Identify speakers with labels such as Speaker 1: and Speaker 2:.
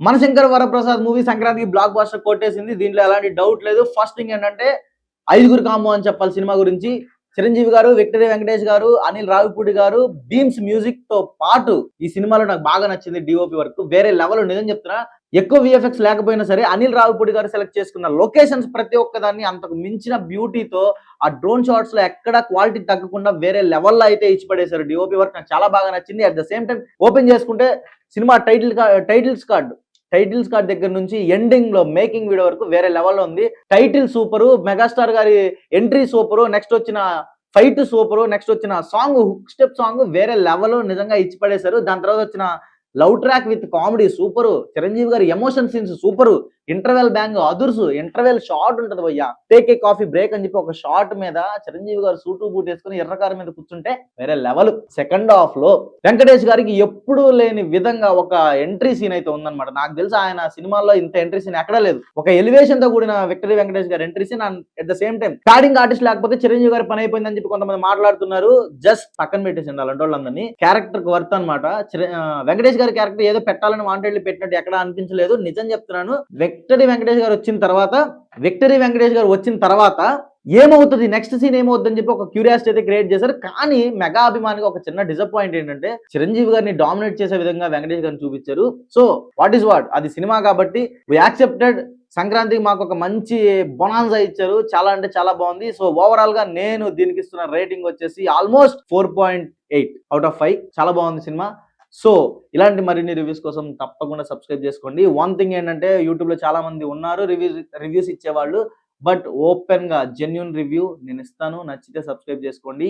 Speaker 1: Manashankar Varaprasad movie సంక్రాంతికి blockbuster కొట్టేసింది. దీంట్లో ఎలాంటి డౌట్ లేదు. ఫస్ట్ థింగ్ ఏంటంటే ఐదుగురు కాంబో అని చెప్పాలి సినిమా గురించి. చిరంజీవి గారు విక్టరీ వెంకటేష్ గారు అనిల్ రావిపూడి గారు బీమ్స్ మ్యూజిక్తో పాటు ఈ సినిమాలో నాకు బాగా నచ్చింది డిఓపి వర్క్ వేరే లెవెల్ నిజం చెప్తున్నా ఎక్కువ విఎఫ్ఎక్స్ లేకపోయినా సరే అనిల్ రావిపూడి గారు సెలెక్ట్ చేసుకున్న లొకేషన్స్ ప్రతి ఒక్కదాన్ని అంతకు మించిన బ్యూటీతో ఆ డ్రోన్ షాట్స్లో ఎక్కడ క్వాలిటీ తగ్గకుండా వేరే లెవెల్లో అయితే ఇచ్చి పడేశారు డిఓపి వర్క్ నాకు చాలా బాగా నచ్చింది. At the same time open చేసుకుంటే cinema title titles card titles card దగ్గర నుంచి ఎండింగ్లో మేకింగ్ వీడియో వరకు వేరే లెవెల్లో ఉంది. టైటిల్ సూపరు మెగాస్టార్ గారి ఎంట్రీ సూపరు నెక్స్ట్ వచ్చిన ఫైట్ సూపరు నెక్స్ట్ వచ్చిన సాంగ్ హుక్ స్టెప్ సాంగ్ వేరే లెవెల్ నిజంగా ఇచ్చి పడేశారు. దాని తర్వాత వచ్చిన love track with comedy super Chiranjeevi గారి emotion scenes super interval bang అదుర్సు. Interval short ఉంటది భయ్యా. టేక్ ఏ కాఫీ బ్రేక్ అని చెప్పి ఒక షార్ట్ మీద చిరంజీవి గారు సూటు బూట్ వేసుకుని ఎర్రకారు మీద కూర్చుంటే వేరే లెవెల్ సెకండ్ హాఫ్లో వెంకటేష్ గారికి ఎప్పుడూ లేని విధంగా ఒక ఎంట్రీ సీన్ అయితే ఉందన్నమాట. నాకు తెలిసి ఆయన సినిమాల్లో ఇంత ఎంట్రీ సీన్ ఎక్కడా లేదు. ఒక ఎలివేషన్తో కూడిన విక్టరీ వెంకటేష్ గారి entry scene at the same time starting artist లేకపోతే చిరంజీవి గారి పని అయిపోయిందని చెప్పి కొంతమంది మాట్లాడుతున్నారు. జస్ట్ పక్కన పెట్టేసింది అలాంటి వాళ్ళందరినీ. క్యారెక్టర్ వర్త్ అనమాట వెంకటేష్ గారి క్యారెక్టర్ ఏదో పెట్టాలని వాంటెడ్లీ పెట్టినట్టు ఎక్కడ అనిపించలేదు. నిజం చెప్తున్నాను. విక్టరీ వెంకటేష్ గారు వచ్చిన తర్వాత విక్టరీ వెంకటేష్ గారు వచ్చిన తర్వాత ఏమవుతుంది? నెక్స్ట్ సీన్ ఏమవుతుందని చెప్పి ఒక క్యూరియాసిటీ అయితే క్రియేట్ చేశారు. కానీ మెగా అభిమానికి ఒక చిన్న డిసప్పాయింట్ ఏంటంటే చిరంజీవి గారిని డామినేట్ చేసే విధంగా వెంకటేష్ గారిని చూపించారు. సో వాట్ ఈస్ వాట్ అది సినిమా కాబట్టి వి యాక్సెప్టెడ్ సంక్రాంతికి మాకు ఒక మంచి బొనాన్సా ఇచ్చారు. చాలా అంటే చాలా బాగుంది. సో ఓవరాల్గా నేను దీనికి ఇస్తున్న రేటింగ్ వచ్చేసి almost four point eight out of five చాలా బాగుంది సినిమా. సో ఇలాంటి మరిన్ని రివ్యూస్ కోసం తప్పకుండా సబ్స్క్రైబ్ చేసుకోండి. వన్ థింగ్ ఏంటంటే యూట్యూబ్లో చాలా మంది ఉన్నారు రివ్యూస్ రివ్యూస్ ఇచ్చేవాళ్ళు బట్ ఓపెన్గా జెన్యున్ రివ్యూ నేను ఇస్తాను. నచ్చితే సబ్స్క్రైబ్ చేసుకోండి.